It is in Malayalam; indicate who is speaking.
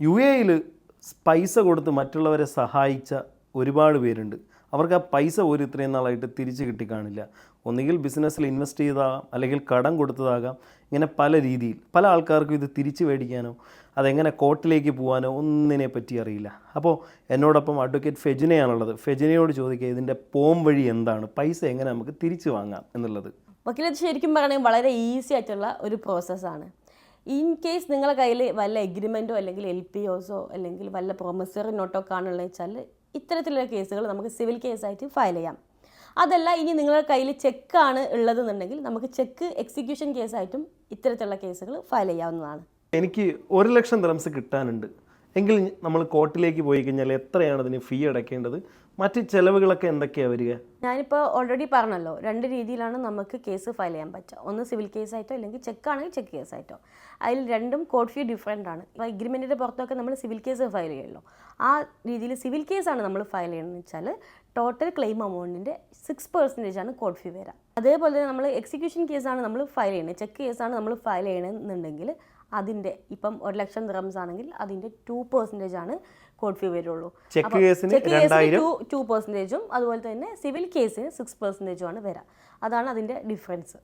Speaker 1: യു എയിൽ പൈസ കൊടുത്ത് മറ്റുള്ളവരെ സഹായിച്ച ഒരുപാട് പേരുണ്ട്. അവർക്ക് ആ പൈസ ഒരു ഇത്രയും നാളായിട്ട് തിരിച്ച് കിട്ടിക്കാണില്ല. ഒന്നുകിൽ ബിസിനസ്സിൽ ഇൻവെസ്റ്റ് ചെയ്താകാം അല്ലെങ്കിൽ കടം കൊടുത്തതാകാം. ഇങ്ങനെ പല രീതിയിൽ പല ആൾക്കാർക്കും ഇത് തിരിച്ചു മേടിക്കാനോ അതെങ്ങനെ കോർട്ടിലേക്ക് പോകാനോ ഒന്നിനെ പറ്റി അറിയില്ല. അപ്പോൾ എന്നോടൊപ്പം അഡ്വക്കേറ്റ് ഫെജിനയാണുള്ളത്. ഫെജിനയോട് ചോദിക്കുക ഇതിന്റെ പോം വഴി എന്താണ്? പൈസ എങ്ങനെ നമുക്ക് തിരിച്ചു വാങ്ങാം എന്നുള്ളത്.
Speaker 2: വക്കീലത് ശരിക്കും പറയുകയാണെങ്കിൽ വളരെ ഈസി ആയിട്ടുള്ള ഒരു പ്രോസസ്സാണ്. ഇൻ കേസ് നിങ്ങളുടെ കയ്യിൽ വല്ല എഗ്രിമെന്റോ അല്ലെങ്കിൽ എൽ പി ഓസോ അല്ലെങ്കിൽ വല്ല പ്രൊമസറി നോട്ടോ കാണുള്ള വെച്ചാൽ ഇത്തരത്തിലുള്ള കേസുകൾ നമുക്ക് സിവിൽ കേസായിട്ട് ഫയൽ ചെയ്യാം. അതല്ല ഇനി നിങ്ങളുടെ കയ്യിൽ ചെക്കാണ് ഉള്ളതെന്നുണ്ടെങ്കിൽ നമുക്ക് ചെക്ക് എക്സിക്യൂഷൻ കേസായിട്ടും ഇത്തരത്തിലുള്ള കേസുകൾ ഫയൽ ചെയ്യാവുന്നതാണ്.
Speaker 1: എനിക്ക് ഒരു ലക്ഷം ദ്രംസ് കിട്ടാനുണ്ട്. എങ്കിൽ നമ്മൾ കോർട്ടിലേക്ക് പോയി കഴിഞ്ഞാൽ എത്രയാണ് അതിന് ഫീ അടയ്ക്കേണ്ടത്? മറ്റ് ചെലവുകളൊക്കെ എന്തൊക്കെയാണ് വരിക?
Speaker 2: ഞാനിപ്പോൾ ഓൾറെഡി പറഞ്ഞല്ലോ രണ്ട് രീതിയിലാണ് നമുക്ക് കേസ് ഫയൽ ചെയ്യാൻ പറ്റുക. ഒന്ന് സിവിൽ കേസായിട്ടോ അല്ലെങ്കിൽ ചെക്ക് ആണെങ്കിൽ ചെക്ക് കേസായിട്ടോ അതിൽ രണ്ടും കോർട്ട് ഫീ ഡിഫറെന്റ് ആണ്. ഇപ്പോൾ എഗ്രിമെന്റിന്റെ പുറത്തൊക്കെ നമ്മൾ സിവിൽ കേസ് ഫയൽ ചെയ്യുമല്ലോ. ആ രീതിയിൽ സിവിൽ കേസാണ് നമ്മൾ ഫയൽ ചെയ്യണമെന്ന് വെച്ചാൽ ടോട്ടൽ ക്ലെയിം എമൗണ്ടിന്റെ സിക്സ് പെർസെന്റേജ് ആണ് കോർട്ട് ഫീ വരിക. അതേപോലെ തന്നെ നമ്മൾ എക്സിക്യൂഷൻ കേസാണ് നമ്മൾ ഫയൽ ചെയ്യുന്നത്. ചെക്ക് കേസാണ് നമ്മൾ ഫയൽ ചെയ്യണമെന്നുണ്ടെങ്കിൽ അതിന്റെ ഇപ്പം ഒരു ലക്ഷം ദിറംസ് ആണെങ്കിൽ അതിന്റെ ടു പെർസെന്റേജ് ആണ് കോഡ് ഫീ വരുള്ളൂ.
Speaker 1: ചെക്ക് കേസിന്
Speaker 2: ടു പെർസെന്റേജും അതുപോലെ തന്നെ സിവിൽ കേസിന് സിക്സ് പെർസെന്റേജും ആണ് വരിക അതാണ് അതിന്റെ ഡിഫറൻസ്.